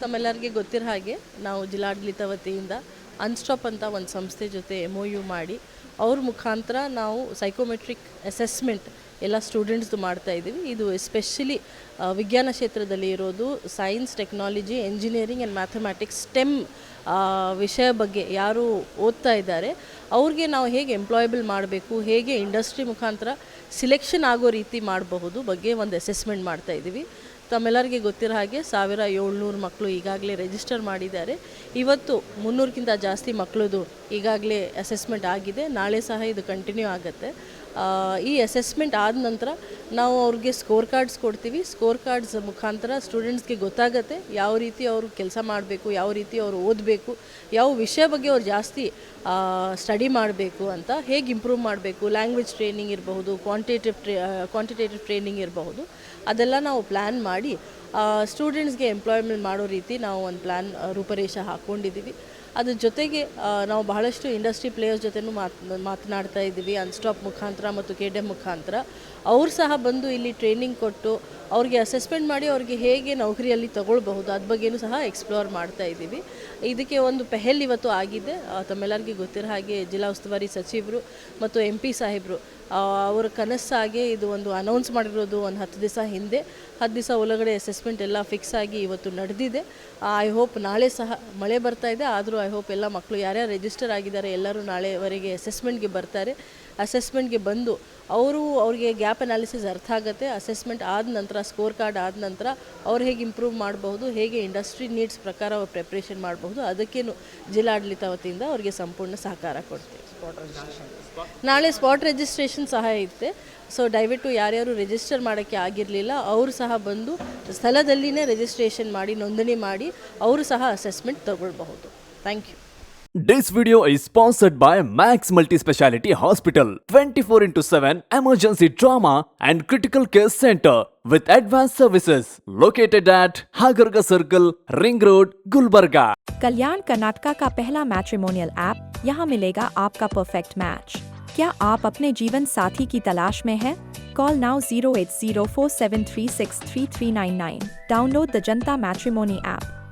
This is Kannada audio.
ತಮ್ಮೆಲ್ಲರಿಗೆ ಗೊತ್ತಿರೋ ಹಾಗೆ ನಾವು ಜಿಲ್ಲಾಡಳಿತ ವತಿಯಿಂದ ಅನ್ಸ್ಟಾಪ್ ಅಂತ ಒಂದು ಸಂಸ್ಥೆ ಜೊತೆ ಎಂ ಯು ಮಾಡಿ ಅವ್ರ ಮುಖಾಂತರ ನಾವು ಸೈಕೋಮೆಟ್ರಿಕ್ ಅಸೆಸ್ಮೆಂಟ್ ಎಲ್ಲ ಸ್ಟೂಡೆಂಟ್ಸ್ದು ಮಾಡ್ತಾ ಇದ್ದೀವಿ. ಇದು ಎಸ್ಪೆಷಲಿ ವಿಜ್ಞಾನ ಕ್ಷೇತ್ರದಲ್ಲಿ ಇರೋದು science technology engineering and mathematics STEM ವಿಷಯ ಬಗ್ಗೆ ಯಾರು ಓದ್ತಾ ಇದ್ದಾರೆ. ಅವ್ರಿಗೆ ನಾವು ಹೇಗೆ ಎಂಪ್ಲಾಯಬಲ್ ಮಾಡಬೇಕು, ಹೇಗೆ ಇಂಡಸ್ಟ್ರಿ ಮುಖಾಂತರ ಸಿಲೆಕ್ಷನ್ ಆಗೋ ರೀತಿ ಮಾಡಬಹುದು ಬಗ್ಗೆ ಒಂದು ಅಸೆಸ್ಮೆಂಟ್ ಮಾಡ್ತಾ ಇದ್ದೀವಿ. ತಮ್ಮೆಲ್ಲರಿಗೆ ಗೊತ್ತಿರೋ ಹಾಗೆ ಸಾವಿರ ಏಳ್ನೂರು ಮಕ್ಕಳು ಈಗಾಗಲೇ ರಿಜಿಸ್ಟರ್ ಮಾಡಿದ್ದಾರೆ. ಇವತ್ತು ಮುನ್ನೂರಕ್ಕಿಂತ ಜಾಸ್ತಿ ಮಕ್ಕಳದು ಈಗಾಗಲೇ ಅಸೆಸ್ಮೆಂಟ್ ಆಗಿದೆ. ನಾಳೆ ಸಹ ಇದು ಕಂಟಿನ್ಯೂ ಆಗುತ್ತೆ. ಈ ಅಸೆಸ್ಮೆಂಟ್ ಆದ ನಂತರ ನಾವು ಅವ್ರಿಗೆ ಸ್ಕೋರ್ ಕಾರ್ಡ್ಸ್ ಕೊಡ್ತೀವಿ. ಸ್ಕೋರ್ ಕಾರ್ಡ್ಸ್ ಮುಖಾಂತರ ಸ್ಟೂಡೆಂಟ್ಸ್ಗೆ ಗೊತ್ತಾಗುತ್ತೆ ಯಾವ ರೀತಿ ಅವರು ಕೆಲಸ ಮಾಡಬೇಕು, ಯಾವ ರೀತಿ ಅವರು ಓದಬೇಕು, ಯಾವ ವಿಷಯ ಬಗ್ಗೆ ಅವ್ರು ಜಾಸ್ತಿ ಸ್ಟಡಿ ಮಾಡಬೇಕು ಅಂತ ಹೇಗೆ ಇಂಪ್ರೂವ್ ಮಾಡಬೇಕು ಲ್ಯಾಂಗ್ವೇಜ್ ಟ್ರೈನಿಂಗ್ ಇರಬಹುದು ಕ್ವಾಂಟಿಟೇಟಿವ್ ಟ್ರೇ ಕ್ವಾಂಟಿಟೇಟಿವ್ ಟ್ರೈನಿಂಗ್ ಇರಬಹುದು, ಅದೆಲ್ಲ ನಾವು ಪ್ಲ್ಯಾನ್ ಮಾಡಿ ಸ್ಟೂಡೆಂಟ್ಸ್ಗೆ ಎಂಪ್ಲಾಯ್ಮೆಂಟ್ ಮಾಡೋ ರೀತಿ ನಾವು ಒಂದು ಪ್ಲ್ಯಾನ್ ರೂಪರೇಷ ಹಾಕ್ಕೊಂಡಿದ್ದೀವಿ. ಅದ್ರ ಜೊತೆಗೆ ನಾವು ಬಹಳಷ್ಟು ಇಂಡಸ್ಟ್ರಿ ಪ್ಲೇಯರ್ಸ್ ಜೊತೆನೂ ಮಾತ್, ಮಾತನಾಡ್ತಾ ಇದ್ದೀವಿ ಅನ್ಸ್ಟಾಪ್ ಮುಖಾಂತರ ಮತ್ತು ಕೆ ಡಿ ಎಂ ಮುಖಾಂತರ. ಅವ್ರು ಸಹ ಬಂದು ಇಲ್ಲಿ ಟ್ರೈನಿಂಗ್ ಕೊಟ್ಟು ಅವ್ರಿಗೆ ಅಸೆಸ್ಮೆಂಟ್ ಮಾಡಿ ಅವ್ರಿಗೆ ಹೇಗೆ ನೌಕರಿಯಲ್ಲಿ ತಗೊಳ್ಬಹುದು ಅದ್ರ ಬಗ್ಗೆನೂ ಸಹ ಎಕ್ಸ್ಪ್ಲೋರ್ ಮಾಡ್ತಾ ಇದ್ದೀವಿ. ಇದಕ್ಕೆ ಒಂದು ಪೆಹಲ್ ಇವತ್ತು ಆಗಿದೆ. ತಮ್ಮೆಲ್ಲರಿಗೆ ಗೊತ್ತಿರೋ ಹಾಗೆ ಜಿಲ್ಲಾ ಉಸ್ತುವಾರಿ ಸಚಿವರು ಮತ್ತು ಎಂ ಪಿ ಸಾಹೇಬರು ಅವರ ಕನಸಾಗಿ ಇದು ಒಂದು ಅನೌನ್ಸ್ ಮಾಡಿರೋದು ಒಂದು ಹತ್ತು ದಿವಸ ಹಿಂದೆ. ಹತ್ತು ದಿವಸ ಒಳಗಡೆ ಅಸೆಸ್ಮೆಂಟ್ ಎಲ್ಲ ಫಿಕ್ಸ್ ಆಗಿ ಇವತ್ತು ನಡೆದಿದೆ. ಐ ಹೋಪ್ ನಾಳೆ ಸಹ ಮಳೆ ಬರ್ತಾ ಇದೆ. ಆದರೂ ಐ ಹೋಪ್ ಎಲ್ಲ ಮಕ್ಕಳು ಯಾರ್ಯಾರು ರಿಜಿಸ್ಟರ್ ಆಗಿದ್ದಾರೆ ಎಲ್ಲರೂ ನಾಳೆವರೆಗೆ ಅಸೆಸ್ಮೆಂಟ್ಗೆ ಬರ್ತಾರೆ. ಅಸೆಸ್ಮೆಂಟ್ಗೆ ಬಂದು ಅವರು ಅವ್ರಿಗೆ ಗ್ಯಾಪ್ ಅನಾಲಿಸಿಸ್ ಅರ್ಥ ಆಗುತ್ತೆ. ಅಸೆಸ್ಮೆಂಟ್ ಆದ ನಂತರ ಸ್ಕೋರ್ ಕಾರ್ಡ್ ಆದ ನಂತರ ಅವ್ರು ಹೇಗೆ ಇಂಪ್ರೂವ್ ಮಾಡಬಹುದು, ಹೇಗೆ ಇಂಡಸ್ಟ್ರಿ ನೀಡ್ಸ್ ಪ್ರಕಾರ ಅವ್ರು ಪ್ರಿಪ್ರೇಷನ್ ಮಾಡಬಹುದು, ಅದಕ್ಕೇನು ಜಿಲ್ಲಾಡಳಿತ ವತಿಯಿಂದ ಅವರಿಗೆ ಸಂಪೂರ್ಣ ಸಹಕಾರ ಕೊಡ್ತೀವಿ. ನಾಳೆ ಸ್ಪಾಟ್ ರಿಜಿಸ್ಟ್ರೇಷನ್ ಸಹ ಇರುತ್ತೆ ಸೊ ದಯವಿಟ್ಟು ಯಾರ್ಯಾರು ರಿಜಿಸ್ಟರ್ ಮಾಡೋಕ್ಕೆ ಆಗಿರಲಿಲ್ಲ ಅವರು ಸಹ ಬಂದು ಸ್ಥಳದಲ್ಲಿನೇ ರಿಜಿಸ್ಟ್ರೇಷನ್ ಮಾಡಿ ನೋಂದಣಿ ಮಾಡಿ ಅವರು ಸಹ ಅಸೆಸ್ಮೆಂಟ್ ತಗೊಳ್ಬಹುದು thank you This video is sponsored by Max Multi Speciality Hospital 24 into 7 Emergency Trauma and Critical Care Center with advanced services located at Hagarga Circle, Ring Road, Gulbarga. Kalyana Karnataka का पहला मैट्रिमोनियल ऐप यहाँ मिलेगा आपका परफेक्ट मैच क्या आप अपने जीवन साथी की तलाश में हैं? Call now zero eight zero four seven three six three three nine nine download the Janata matrimony app